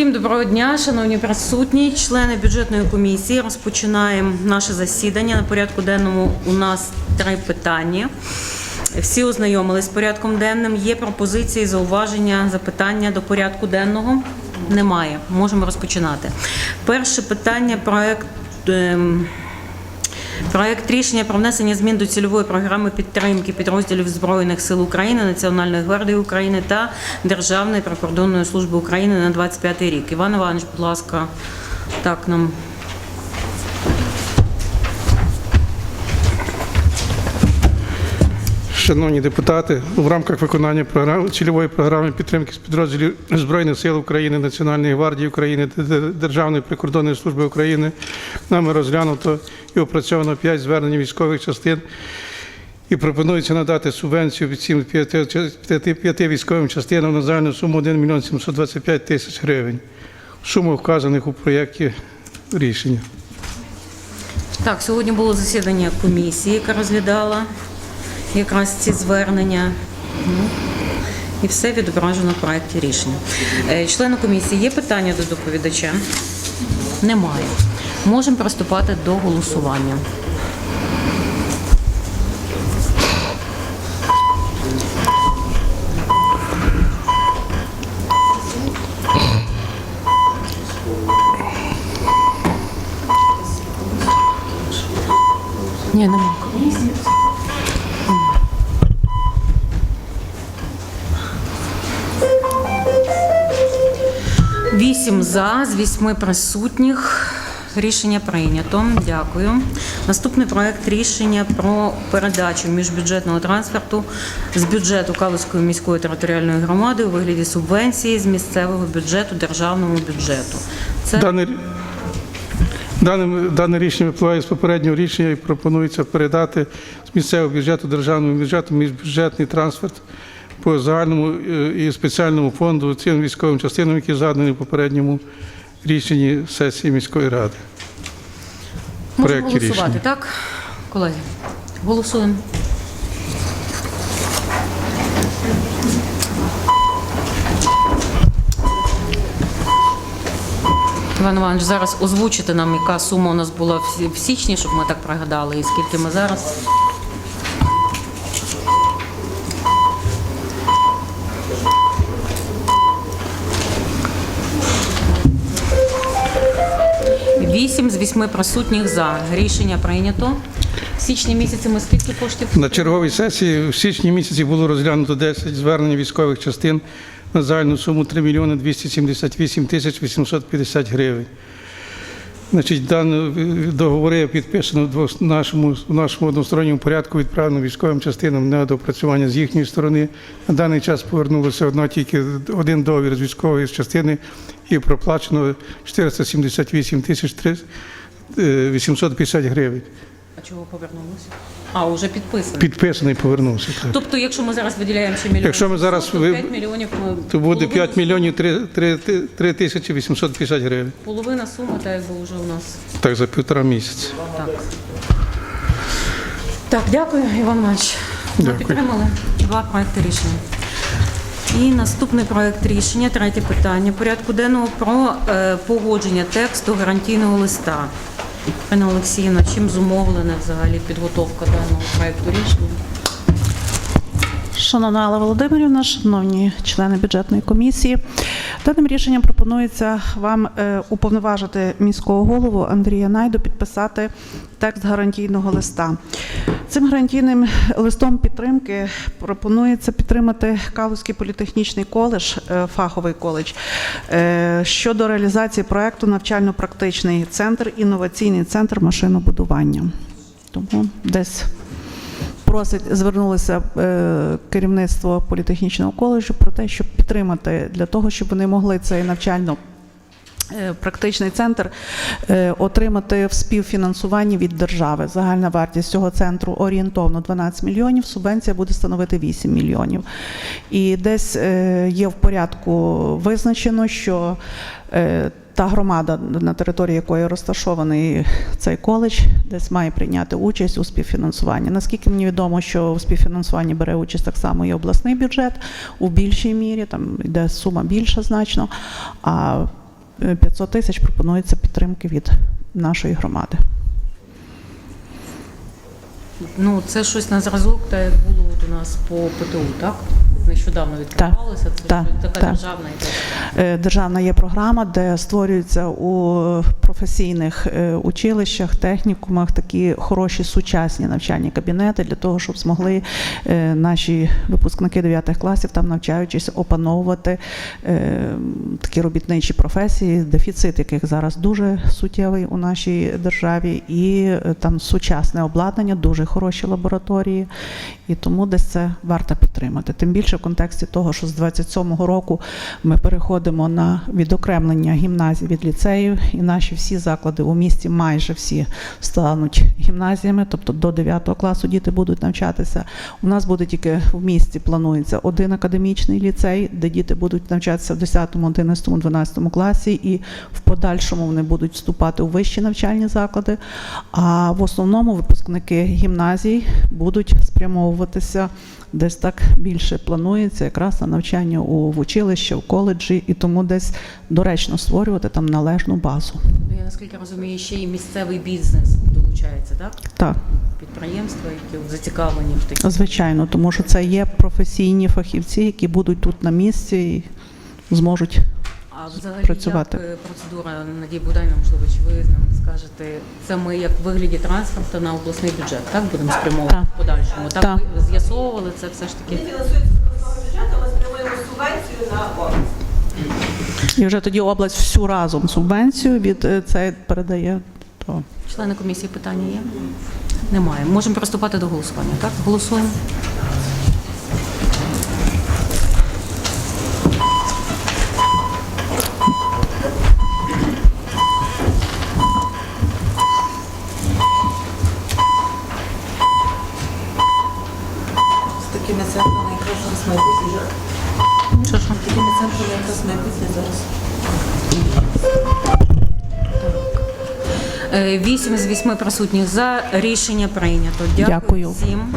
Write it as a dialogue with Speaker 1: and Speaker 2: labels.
Speaker 1: Всім доброго дня, шановні присутні, члени бюджетної комісії. Розпочинаємо наше засідання. На порядку денному у нас три питання. Всі ознайомились з порядком денним. Є пропозиції, зауваження, запитання до порядку денного? Немає. Можемо розпочинати. Перше питання проект. Проект рішення про внесення змін до цільової програми підтримки підрозділів Збройних сил України, Національної гвардії України та Державної прикордонної служби України на 25 рік. Іван Іванович, будь ласка, так нам.
Speaker 2: Шановні депутати, в рамках виконання програми цільової програми підтримки з підрозділів Збройних сил України, Національної гвардії України та Державної прикордонної служби України нами розглянуто і опрацьовано 5 звернень військових частин. І пропонується надати субвенцію від цим п'яти, п'яти- п'яти військовим частинам на загальну суму 1 мільйон 725 тисяч гривень. Суми вказаних у проєкті рішення.
Speaker 1: Так, сьогодні було засідання комісії, яка розглядала якраз ці звернення. Ну, і все відображено в проєкті рішення. Е, Члени комісії, є питання до доповідача? Немає. Можемо приступати до голосування. Ні, немає. Вісім за, з вісьми присутніх. Рішення прийнято. Дякую. Наступний проект рішення про передачу міжбюджетного трансферту з бюджету Калузької міської територіальної громади у вигляді субвенції з місцевого бюджету державному бюджету. Це
Speaker 2: Дане, дане, дане рішення випливає з попереднього рішення і пропонується передати з місцевого бюджету державному бюджету міжбюджетний трансферт по загальному е, і спеціальному фонду цим військовим частинам, які задані в попередньому рішенні сесії міської ради.
Speaker 1: можемо голосувати,
Speaker 2: рішення.
Speaker 1: так, колеги? Голосуємо. Іван Іванович, зараз озвучите нам, яка сума у нас була в січні, щоб ми так пригадали, і скільки ми зараз. Вісім з вісьми присутніх за. Рішення прийнято. В січні місяці ми скільки коштів?
Speaker 2: На черговій сесії в січні місяці було розглянуто 10 звернень військових частин на загальну суму 3 мільйони 278 тисяч 850 гривень. Значить, дані договори підписано в нашому, в нашому односторонньому порядку, відправлено військовим частинам на допрацювання з їхньої сторони. На даний час повернулося одно тільки один договір з військової частини і проплачено 478 тисяч 300, е, 850 гривень.
Speaker 1: А чого повернулося? А, вже підписано.
Speaker 2: Підписаний повернувся. так.
Speaker 1: Тобто, якщо ми зараз виділяємо ще мільйон,
Speaker 2: Якщо ми зараз
Speaker 1: 700, то
Speaker 2: ви-
Speaker 1: мільйонів ми
Speaker 2: То буде
Speaker 1: половину
Speaker 2: 5 мільйонів 3, 3, 3 тисячі 850 гривень.
Speaker 1: Половина суми, так якби вже у нас
Speaker 2: Так, за півтора місяця.
Speaker 1: так. Так, дякую, Іван Іванович. Ми
Speaker 2: Дякую.
Speaker 1: підтримали два проекти рішення. І наступний проект рішення, третє питання порядку денного про е, погодження тексту гарантійного листа. Пане Олексіївна, чим зумовлена взагалі підготовка даного проекту рішення?
Speaker 3: Шановна Алла Володимирівна, шановні члени бюджетної комісії, даним рішенням пропонується вам е, уповноважити міського голову Андрія Найду підписати текст гарантійного листа. Цим гарантійним листом підтримки пропонується підтримати Калузький політехнічний коледж, е, фаховий коледж, е, щодо реалізації проекту навчально-практичний центр, інноваційний центр машинобудування. Тому десь просить звернулося е, керівництво політехнічного коледжу про те, щоб підтримати для того, щоб вони могли цей навчально. Е, Практичний центр е, отримати в співфінансуванні від держави. Загальна вартість цього центру орієнтовно 12 мільйонів. Субвенція буде становити 8 мільйонів. І десь е, є в порядку визначено, що та громада, на території якої розташований цей коледж, десь має прийняти участь у співфінансуванні. Наскільки мені відомо, що у співфінансуванні бере участь так само і обласний бюджет у більшій мірі, там йде сума більша значно. А 500 тисяч пропонується підтримки від нашої громади.
Speaker 1: Ну, це щось на зразок, так було от у нас по ПТУ, так? Нещодавно відкривалося. Це
Speaker 3: Так,
Speaker 1: така
Speaker 3: так.
Speaker 1: державна.
Speaker 3: Е, Державна є програма, де створюються у професійних е, училищах, технікумах такі хороші сучасні навчальні кабінети для того, щоб змогли е, наші випускники 9 класів, там навчаючись, опановувати е, такі робітничі професії, дефіцит яких зараз дуже суттєвий у нашій державі, і там сучасне обладнання, дуже хороші лабораторії, і тому десь це варто підтримати. Тим більше в контексті того, що з 27-го року ми переходимо на відокремлення гімназій від ліцеїв, і наші всі заклади у місті майже всі стануть гімназіями, тобто до 9 класу діти будуть навчатися. У нас буде тільки в місті планується один академічний ліцей, де діти будуть навчатися в 10, 11, 12 класі, і в подальшому вони будуть вступати у вищі навчальні заклади. А в основному випускники гімназій будуть спрямовуватися десь так більше планується якраз на навчання у в училищі, в коледжі, і тому десь доречно створювати там належну базу.
Speaker 1: Ну, Я наскільки розумію, ще і місцевий бізнес долучається, так?
Speaker 3: Так,
Speaker 1: Підприємства, які зацікавлені в таких.
Speaker 3: звичайно, тому що це є професійні фахівці, які будуть тут на місці і зможуть.
Speaker 1: А взагалі
Speaker 3: працювати.
Speaker 1: як е, процедура Надії Будайна, можливо, чи ви нам скажете, це ми як в вигляді трансферту на обласний бюджет, так будемо спрямовувати в подальшому. Так,
Speaker 3: Так.
Speaker 1: ви з'ясовували це все ж таки.
Speaker 4: фінансується з обласного бюджету, ми спрямуємо субвенцію на область.
Speaker 3: І вже тоді область всю разом субвенцію від е, це передає. То
Speaker 1: Члени комісії питання є? Немає. Можемо приступати до голосування. Так, голосуємо.
Speaker 4: З такими центрами якраз майбутнє.
Speaker 1: Що
Speaker 4: ж? Такими центрами якраз майбутнє зараз.
Speaker 1: Е, Вісім з вісьми присутніх за рішення прийнято. Дякую,
Speaker 3: Дякую.
Speaker 1: всім.